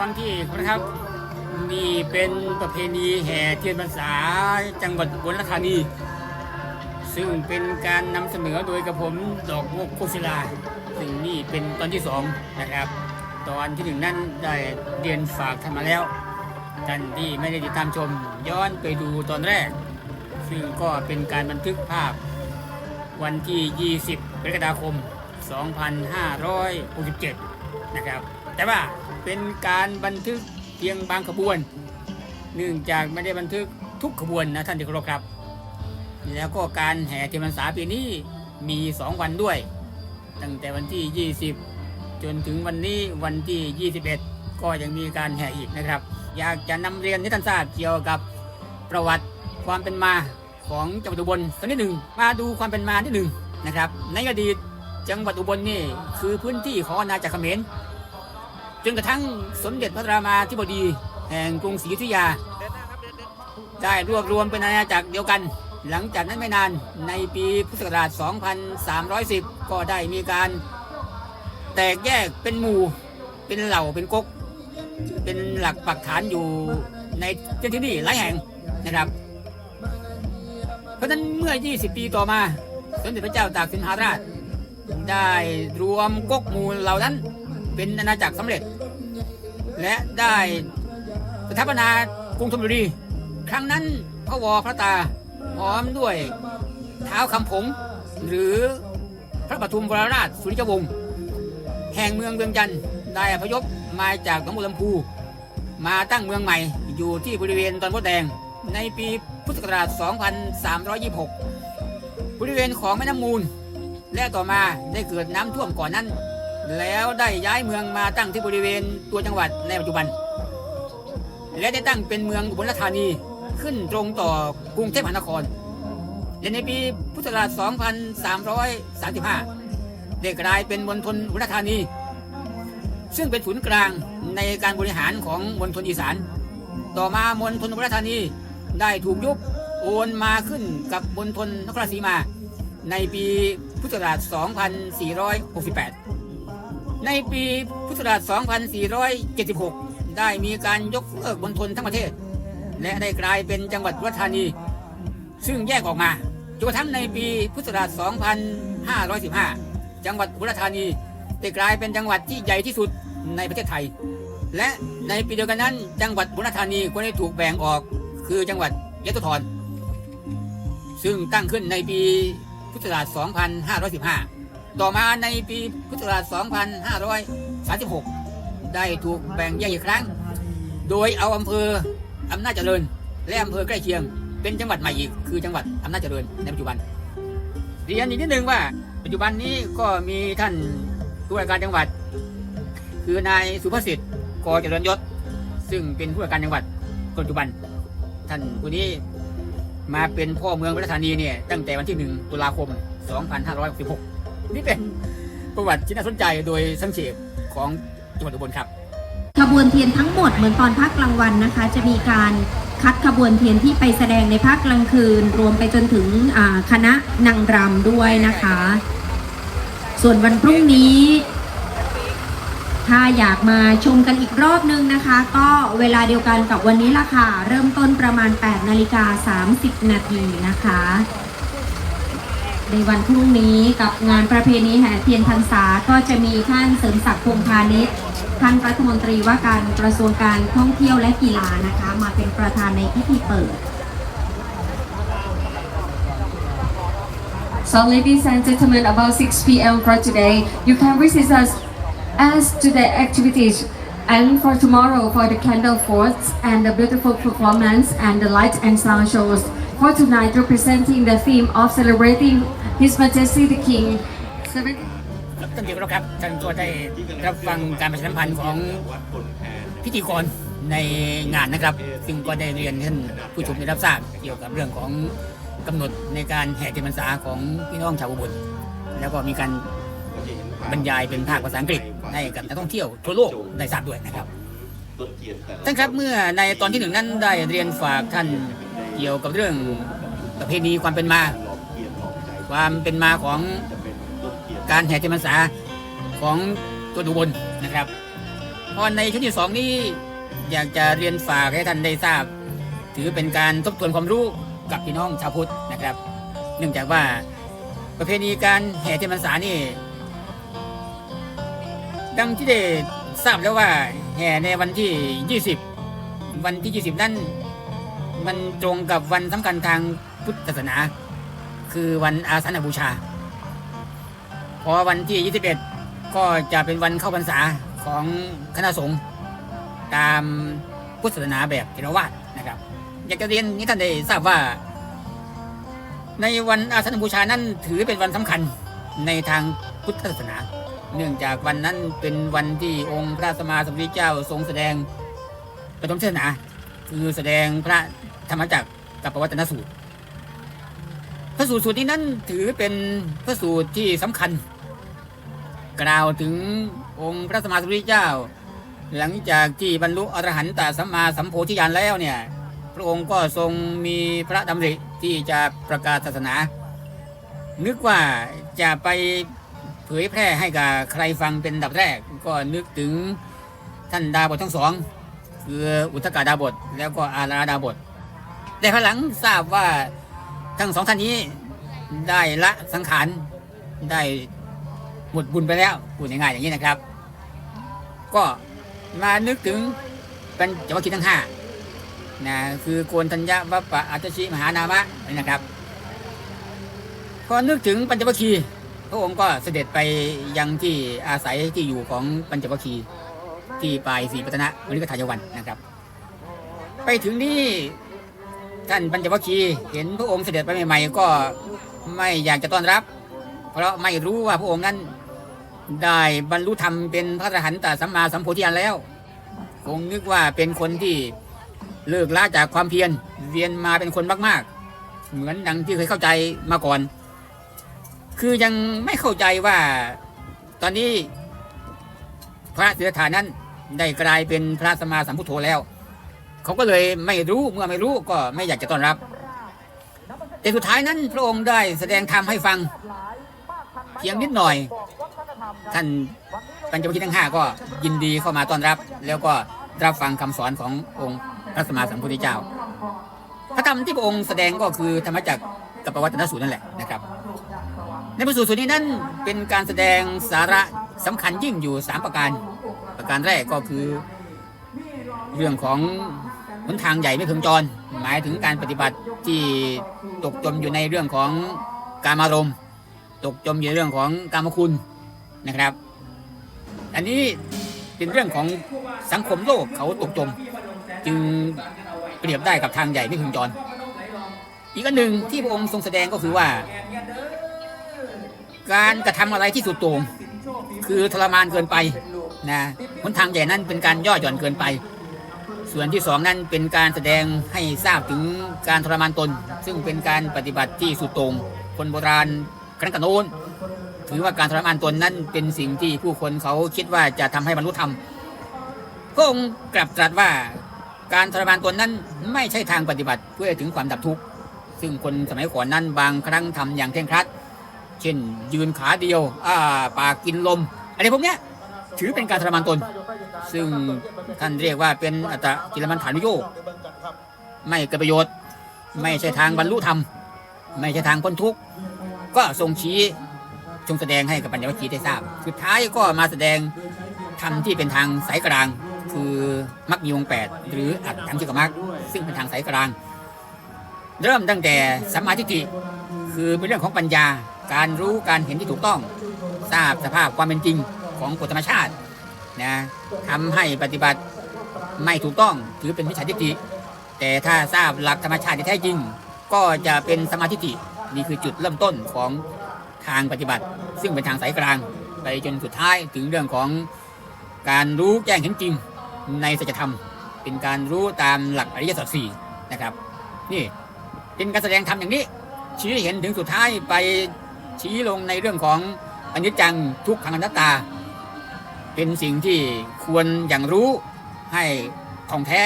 ฟังที่นะครับ นี่เป็นประเพณีแห่เทียนพรรษาจังหวัดอุบลราชธานีซึ่งเป็นการนำเสนอโดยกระผมดอกมกโคศิลาซึ่งนี่เป็นตอนที่สองนะครับ ตอนที่หนึ่งนั้นได้เรียนฝากท่านมาแล้วท่านที่ไม่ได้ติดตามชมย้อนไปดูตอนแรก ซึ่งก็เป็นการบันทึกภาพวันที่ 20กรกฎาคม 2567 นะครับ แต่ว่า เป็นการบันทึกเพียงบางขบวน เนื่องจากไม่ได้บันทึกทุกขบวนนะท่านที่เคารพครับ แล้วก็การแห่เทียนพรรษาปีนี้มี 2 วันด้วย ตั้งแต่วันที่ 20 จนถึงวันนี้วันที่ 21 ก็ยังมีการแห่อีกนะครับ อยากจะนำเรียนให้ท่านทราบเกี่ยวกับประวัติความเป็นมาของจังหวัดอุบลสักนิดหนึ่งมาดูความเป็นมานิดหนึ่งนะครับ ในอดีตจังหวัดอุบลนี่คือพื้นที่ของอาณาจักรเขมร จนกระทั่งสมเด็จพระรามาธิบดี แห่งกรุงศรีอยุธยา ได้รวบรวมเป็นอาณาจักรเดียวกัน หลังจากนั้นไม่นานในปีพุทธศักราช 2310 ก็ได้มีการ แตกแยกเป็นหมู่เป็นเหล่าเป็นก๊กเป็นหลักปักฐานอยู่ในที่นี่หลายแห่งนะครับ เพราะฉะนั้นเมื่อ 20 ปีต่อมาสมเด็จพระเจ้าตากสินมหาราช ได้รวมก๊กหมู่เหล่านั้น เป็นอาณาจักรสำเร็จ และได้สถาปนากรุงธนบุรี ครั้งนั้นพระวอพระตาพร้อมด้วยเท้าคำผง หรือพระปทุมวรราชสุริยวงศ์แห่งเมืองเวียงจันทร์ได้อพยพมาจากหนองบัวลำพู มาตั้งเมืองใหม่อยู่ที่บริเวณตอนมดแดงในปีพุทธศักราช 2326 บริเวณของแม่น้ำมูล และต่อมาได้เกิดน้ำท่วมก่อนนั้น แล้วได้ย้ายเมืองมาตั้งที่บริเวณตัวจังหวัดในปัจจุบัน และได้ตั้งเป็นเมืองอุบลราชธานีขึ้นตรงต่อกรุงเทพมหานคร และในปีพุทธศักราช 2335 ได้กลายเป็นมณฑลอุบลราชธานี ซึ่งเป็นศูนย์กลางในการบริหารของมณฑลอีสาน ต่อมามณฑลอุบลราชธานีได้ถูกยุบโอนมาขึ้นกับมณฑลนครราชสีมาในปีพุทธศักราช 2468 ในปีพุทธศักราช 2476 ได้มีการยกเลิกมณฑลทั้งประเทศ และได้กลายเป็นจังหวัดอุบลราชธานี ซึ่งแยกออกมาจนกระทั่งในปีพุทธศักราช 2515 จังหวัดอุบลราชธานีได้กลายเป็นจังหวัดที่ใหญ่ที่สุดในประเทศไทย และในปีเดียวกันนั้น จังหวัดอุบลรธานีก็ได้ถูกแบ่งออกคือจังหวัดยะโสธรซึ่งตั้งขึ้นในปีพุทธศักราช 2515 ต่อมาในปีพุทธศักราช 2536 ได้ถูกแบ่งแยกอีกครั้ง โดยเอาอำเภออำนาจเจริญ และอำเภอใกล้เคียง เป็นจังหวัดใหม่อีก คือจังหวัดอำนาจเจริญในปัจจุบันเรียนอีกนิดนึงว่า ปัจจุบันนี้ก็มีท่านผู้ว่าการจังหวัด คือนายสุภสิทธิ์กอเจริญยศ ซึ่งเป็นผู้ว่าการจังหวัดปัจจุบัน ท่านผู้นี้มาเป็นพ่อเมืองอุบลรธานีเนี่ยตั้งแต่วันที่ 1 ตุลาคม 2566 นี่เป็นประวัติที่น่าสนใจโดยสังเขปของจังหวัดอุบลครับขบวนเทียนทั้งหมดเหมือนตอนภาคกลางวันนะคะ จะมีการคัดขบวนเทียนที่ไปแสดงในภาคกลางคืน รวมไปจนถึงคณะนางรำด้วยนะคะ ส่วนวันพรุ่งนี้ ถ้าอยากมาชมกันอีกรอบนึงนะคะ ก็เวลาเดียวกันกับวันนี้ละค่ะ เริ่มต้นประมาณ 8 นาฬิกา 30 นาทีนะคะ ในวันพรุ่งนี้กับงานประเพณีแห่เทียนพรรษาก็จะมีท่านเสริมศักดิ์พงพาณิชย์ท่านรัฐมนตรีว่าการกระทรวงการท่องเที่ยวและกีฬานะคะ มาเป็นประธานในพิธีเปิด So ladies and gentlemen, about 6 p.m. for today, you can visit us as to the activities and for tomorrow for the candle forts and the beautiful performance and the light and sound shows. For tonight, representing the theme of celebrating His Majesty the King. ท่านที่เคารพครับท่านก็ได้รับฟังการประชาสัมพันธ์ของพิธีกรในงานนะครับ ซึ่งก็ได้เรียนให้ท่านผู้ชมได้รับทราบเกี่ยวกับเรื่องของกำหนดในการแห่เทียนพรรษาของพี่น้องชาวอุบลแล้วก็มีการบรรยายเป็นภาคภาษาอังกฤษให้กับนักท่องเที่ยวทั่วโลกได้ทราบด้วยนะครับท่านครับเมื่อในตอนที่หนึ่งนั้นได้เรียนฝากท่าน เกี่ยวกับเรื่องประเพณีความเป็นมา ความเป็นมาของการแห่เทียนพรรษาของตัวอุบลนะครับพอในชุดที่สองนี้อยากจะเรียนฝากให้ท่านได้ทราบ ถือเป็นการทบทวนความรู้กับพี่น้องชาวพุทธนะครับ เนื่องจากว่าประเพณีการแห่เทียนพรรษานี่ ดังที่ได้ทราบแล้วว่าแห่ในวันที่ 20 วันที่ 20 นั้น มันตรงกับวันสำคัญทางพุทธศาสนา คือวันอาสาฬหบูชา เพอวันที่ 21 ก็จะเป็นวันเข้าพรรษาของคณะสงฆ์ตามพุทธศาสนาแบบเทรวาสนะครับ อยากจะเรียนนี้ท่านได้ทราบว่า ในวันอาสาฬหบูชานั้นถือเป็นวันสำคัญในทางพุทธศาสนา เนื่องจากวันนั้นเป็นวันที่องค์พระสัมมาสัมพุทธเจ้าทรงแสดงประถมเทศนา คือแสดงพระธรรมจักรกับปวัตนสูตร พระสูตรสูตรนี้นั้นถือเป็นพระสูตรที่สำคัญ กล่าวถึงองค์พระสมมาสมุทธเจ้า หลังจากที่บรรลุอรหันตสัมมาสัมโพธิญาณแล้วเนี่ย พระองค์ก็ทรงมีพระดำริที่จะประกาศศาสนา นึกว่าจะไปเผยแพร่ให้กับใครฟังเป็นอันดับแรก ก็นึกถึงท่านดาบททั้งสอง คืออุทกาดาบทแล้วก็อาราดาบทแต่ภายหลังทราบว่าทั้งสองท่านนี้ได้ละสังขารได้หมดบุญไปแล้วพูดง่ายๆอย่างนี้นะครับ ก็มานึกถึงเป็นจวัคคีย์ทั้งห้านะคือโกนธัญญาวัปปะอัตชิมหานามะนะครับพอนึกถึงปัญจวัคคีย์พระองค์ก็เสด็จไปยังที่อาศัยที่อยู่ของปัญจวัคคีย์ ที่ปลายศรีปัตนะวริกทายวันนะครับ ไปถึงนี่ท่านปัญจวัคคีย์เห็นพระองค์เสด็จไปใหม่ๆก็ไม่อยากจะต้อนรับ เพราะไม่รู้ว่าพระองค์นั้นได้บรรลุธรรมเป็นพระอรหันตสัมมาสัมโพธิญาณแล้วคงนึกว่าเป็นคนที่เลิกละจากความเพียรเรียนมาเป็นคนมากๆ เหมือนดังที่เคยเข้าใจมาก่อน คือยังไม่เข้าใจว่าตอนนี้พระเสือฐานนั้น ได้กลายเป็นพระสมมาสัมพุทโธแล้ว เขาก็เลยไม่รู้เมื่อไม่รู้ก็ไม่อยากจะต้อนรับ แต่สุดท้ายนั้นพระองค์ได้แสดงธรรมให้ฟังเพียงนิดหน่อย ท่านปัญจวัคคีย์ทั้งห้าก็ยินดีเข้ามาต้อนรับ แล้วก็รับฟังคำสอนขององค์พระสมมาสัมพุทธเจ้า พระธรรมที่พระองค์แสดงก็คือธรรมจักรกับปวัตนสูตรนั่นแหละนะครับ ในพระสูตรสูตรนี้นั้นเป็นการแสดงสาระสำคัญยิ่งอยู่ 3 ประการ การแรกก็คือ เรื่องของหนทางใหญ่ไม่พึงจร หมายถึงการปฏิบัติที่ตกจมอยู่ในเรื่องของการมารมณ์ ตกจมอยู่ในเรื่องของกามคุณนะครับ อันนี้เป็นเรื่องของสังคมโลกเขาตกจม จึงเปรียบได้กับทางใหญ่ไม่พึงจร อีกอันหนึ่งที่พระองค์ทรงแสดงก็คือว่า การกระทำอะไรที่สุดโต่งคือทรมานเกินไป นะหนทางใหญ่นั้นเป็นการย่อหย่อนเกินไป ส่วนที่สองนั้นเป็นการแสดงให้ทราบถึงการทรมานตน ซึ่งเป็นการปฏิบัติที่สุดโต่งคนโบราณครั้งกโน้นถือว่าการทรมานตนนั้นเป็นสิ่งที่ผู้คนเขาคิดว่าจะทำให้บรรลุธรรมพระองค์กลับตรัสว่าการทรมานตนนั้นไม่ใช่ทางปฏิบัติเพื่อถึงความดับทุกข์ซึ่งคนสมัยก่อนนั้นบางครั้งทำอย่างเคร่งครัด เช่นยืนขาเดียวอ้าปากกินลม อะไรพวกเนี้ย ถือเป็นการทรมานตน ซึ่งท่านเรียกว่าเป็นอัตกิลมันฐานุโยกไม่เกิดประโยชน์ ไม่ใช่ทางบรรลุธรรม ไม่ใช่ทางพ้นทุกข์ ก็ทรงชี้ทรงแสดงให้กับปัญญวัคคีได้ทราบ สุดท้ายก็มาแสดงธรรมที่เป็นทางสายกลาง คือมรรคมีองแปดหรืออัตถังคิกมรรคซึ่งเป็นทางสายกลาง เริ่มตั้งแต่สัมมาทิฏฐิคือเป็นเรื่องของปัญญาการรู้การเห็นที่ถูกต้อง ทราบสภาพความเป็นจริง ของกฎธรรมชาตินะทำให้ปฏิบัติไม่ถูกต้องถือเป็นมิจฉาทิฏฐิแต่ถ้าทราบหลักธรรมชาติที่แท้จริง ก็จะเป็นสมาธิฏฐินี่คือจุดเริ่มต้นของทางปฏิบัติ ซึ่งเป็นทางสายกลาง ไปจนสุดท้ายถึงเรื่องของการรู้แจ้งเห็นจริงในสัจธรรม เป็นการรู้ตามหลักอริยสัจสี่นะครับ นี่เป็นการแสดงธรรมอย่างนี้ ชี้เห็นถึงสุดท้ายไปชี้ลงในเรื่องของอนิจจังทุกขังอนัตตา เป็นสิ่งที่ควรอย่างรู้ให้ท่องแท้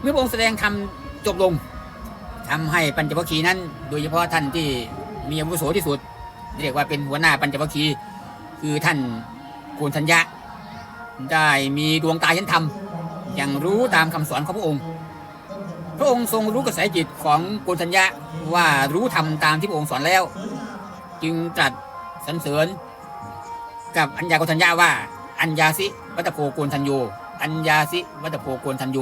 เมื่อพระองค์แสดงธรรมจบลงทำให้ปัญจวัคคีย์นั้น โดยเฉพาะท่านที่มีอาวุโสที่สุด เรียกว่าเป็นหัวหน้าปัญจวัคคีย์คือท่านโกนทัญญะ ได้มีดวงตาเห็นธรรมอย่างรู้ตามคำสอนของพระองค์ พระองค์ทรงรู้กระแสจิตของโกนทัญญะว่ารู้ธรรมตามที่พระองค์สอนแล้ว จึงตรัสสรรเสริญ กับอัญญาโกทัญญาว่า อัญญาสิวัตโพโกนทัญโยอัญญาสิวัตโพโกนทัญโย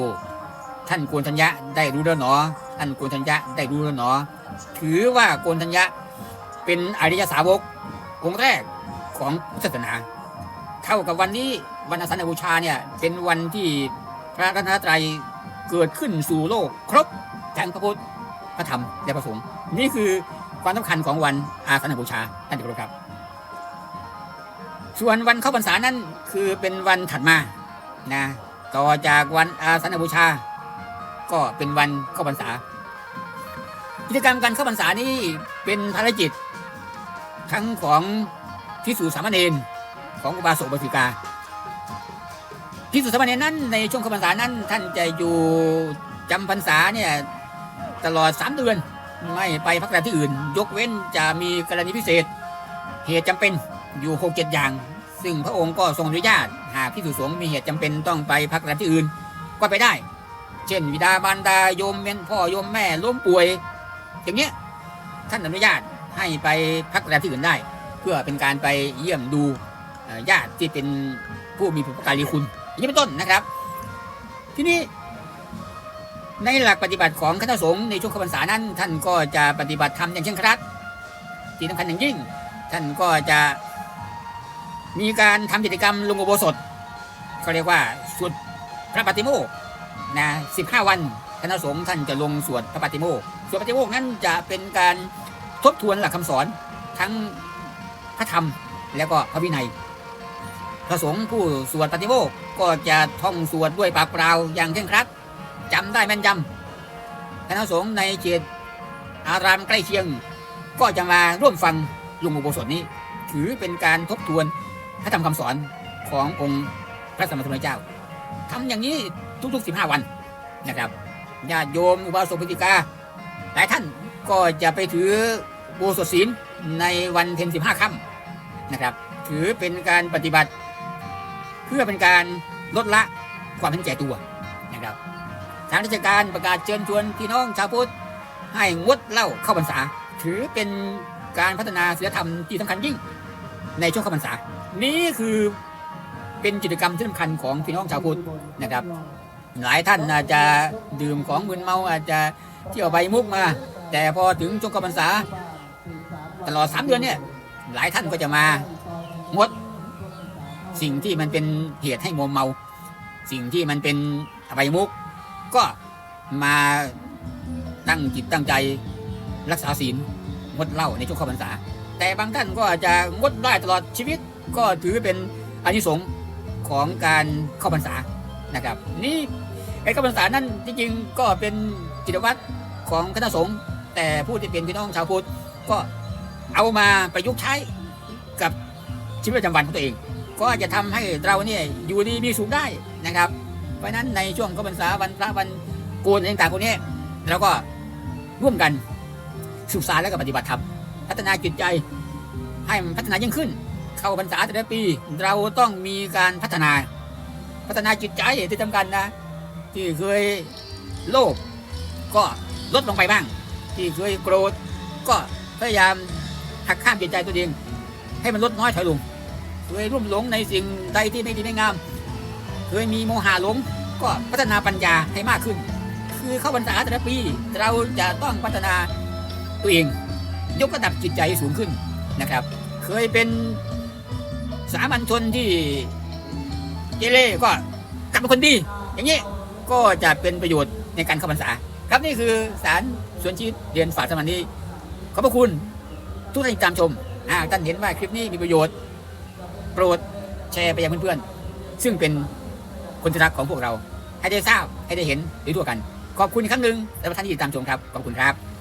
ท่านโกนทัญญะได้รู้แล้วหนอท่านโกนทัญญะได้รู้แล้วหนอ ถือว่าโกนทัญญะเป็นอริยสาวกองค์แรกของศาสนา เท่ากับวันนี้วันอาสาฬบูชาเนี่ยเป็นวันที่พระรัตนตรัยเกิดขึ้นสู่โลกครบทั้งพระพุทธพระธรรมและพระสงฆ์นี่คือความสำคัญของวันอาสาฬบูชาท่านที่เคารพครับ ส่วนวันเข้าพรรษานั้นคือเป็นวันถัดมานะต่อจากวันอาสาฬหบูชา ก็เป็นวันเข้าพรรษา กิจกรรมการเข้าพรรษานี้เป็นภารกิจทั้งของพิสูจสามเณรของอุบาสกอุบาสิกาพิสูจสามเณรนั้นในช่วงเข้าพรรษานั้น ท่านจะอยู่จำพรรษาเนี่ยตลอดสามเดือนไม่ไปพักแรมที่อื่น ยกเว้นจะมีกรณีพิเศษเหตุจำเป็น อยู่หกเจ็ดอย่าง ซึ่งพระองค์ก็ทรงอนุญาต หากพิสุสงฆ์มีเหตุจำเป็นต้องไปพักแรมที่อื่น ก็ไปได้ เช่นวิดาบารดาโยมเมนพ่อโยมแม่ล้มป่วย อย่างเนี้ยท่านอนุญาตให้ไปพักแรมที่อื่นได้ เพื่อเป็นการไปเยี่ยมดูญาติที่เป็นผู้มีผู้การีคุณอย่างนี้เป็นต้นนะครับ ทีนี้ในหลักปฏิบัติของคณะสงฆ์ในช่วงข้าพรรษานั้น ท่านก็จะปฏิบัติธรรมอย่างเคร่งครัดที่สำคัญอย่างยิ่ง ท่านก็จะ มีการทำกิจกรรมลงอุโบสถเขาเรียกว่าสวดพระปฏิโมกข์นะ15วันคณะสงฆ์ท่านจะลงสวดพระปฏิโมกข์สวดปฏิโมกข์นั้นจะเป็นการทบทวนหลักคำสอนทั้งพระธรรมแล้วก็พระวินัย พระสงฆ์ผู้สวดปฏิโมกข์ก็จะท่องสวดด้วยปากเปล่าอย่างเคร่งครัดจำได้แม่นยำคณะสงฆ์ในเจตอารามใกล้เคียง ก็จะมาร่วมฟังลุงอุโบสถนี้ ถือเป็นการทบทวน พระธรรมคำสอนขององค์พระสมมาสมุทธเจ้าทำอย่างนี้ทุกๆ 15 วันนะครับญาติโยมอุบาสกอุบาสิกาหลายท่านก็จะไปถือโบสถศีลในวันเพ็ญ15ค่ำนะครับ ถือเป็นการปฏิบัติ เพื่อเป็นการลดละความเห็นแก่ตัวนะครับทางราชการประกาศเชิญชวนพี่น้องชาวพุทธให้งดเหล้าเข้าพรรษา ถือเป็นการพัฒนาศีลธรรมที่สำคัญยิ่งในช่วงเข้าพรรษา นี่คือเป็นกิจกรรมที่สำคัญของพี่น้องชาวพุทธนะครับ หลายท่านอาจจะดื่มของมึนเมาอาจจะเที่ยวใบมุกมา แต่พอถึงช่วงเข้าพรรษาตลอดสามเดือนเนี่ย หลายท่านก็จะมางดสิ่งที่มันเป็นเหตุให้มัวเมา สิ่งที่มันเป็นอบายมุก ก็มาตั้งจิตตั้งใจรักษาศีลงดเหล้าในช่วงเข้าพรรษา แต่บางท่านก็อาจจะงดได้ตลอดชีวิต ก็ถือเป็นอานิสงส์ของการเข้าพรรษานะครับ นี่ไอ้เข้าพรรษานั้นจริงๆก็เป็นกิจวัตรของคณะสงฆ์แต่ผู้ที่เป็นพี่น้องชาวพุทธก็เอามาประยุกต์ใช้กับชีวิตประจำวันของตัวเอง ก็จะทำให้เราเนี่ยอยู่ดีมีสุขได้นะครับ เพราะฉะนั้นในช่วงเข้าพรรษาวันพระวันโกนต่างๆพวกนี้เราก็ร่วมกันศึกษาแล้วก็ปฏิบัติธรรมพัฒนาจิตใจให้มันพัฒนายิ่งขึ้น เข้าพรรษาแต่ละปี เราต้องมีการพัฒนา พัฒนาจิตใจที่สำคัญนะ ที่เคยโลภก็ลดลงไปบ้าง ที่เคยโกรธก็พยายามหักข้ามจิตใจตัวเอง ให้มันลดน้อยถอยลงเคยร่วมหลงในสิ่งใดที่ไม่ดีไม่งาม เคยมีโมหะหลงก็พัฒนาปัญญาให้มากขึ้น คือเข้าพรรษาแต่ละปี เราจะต้องพัฒนาตัวเอง ยกระดับจิตใจสูงขึ้นนะครับ เคยเป็น สามัญชนที่เกเรก็กลับเป็นคนดี อย่างนี้ก็จะเป็นประโยชน์ในการเข้าพรรษา ครับนี่คือสารสวนชีวิตเรียนฝากสมานี้ขอบพระคุณทุกท่านที่ตามชมอ่าท่านเห็นว่าคลิปนี้มีประโยชน์ โปรดแชร์ไปยังเพื่อนๆ ซึ่งเป็นคนที่รักของพวกเรา ให้ได้ทราบให้ได้เห็นหรือทั่วกัน ขอบคุณอีกครั้งหนึ่งสำหรับท่านที่ติดตามชมครับ ขอบคุณครับ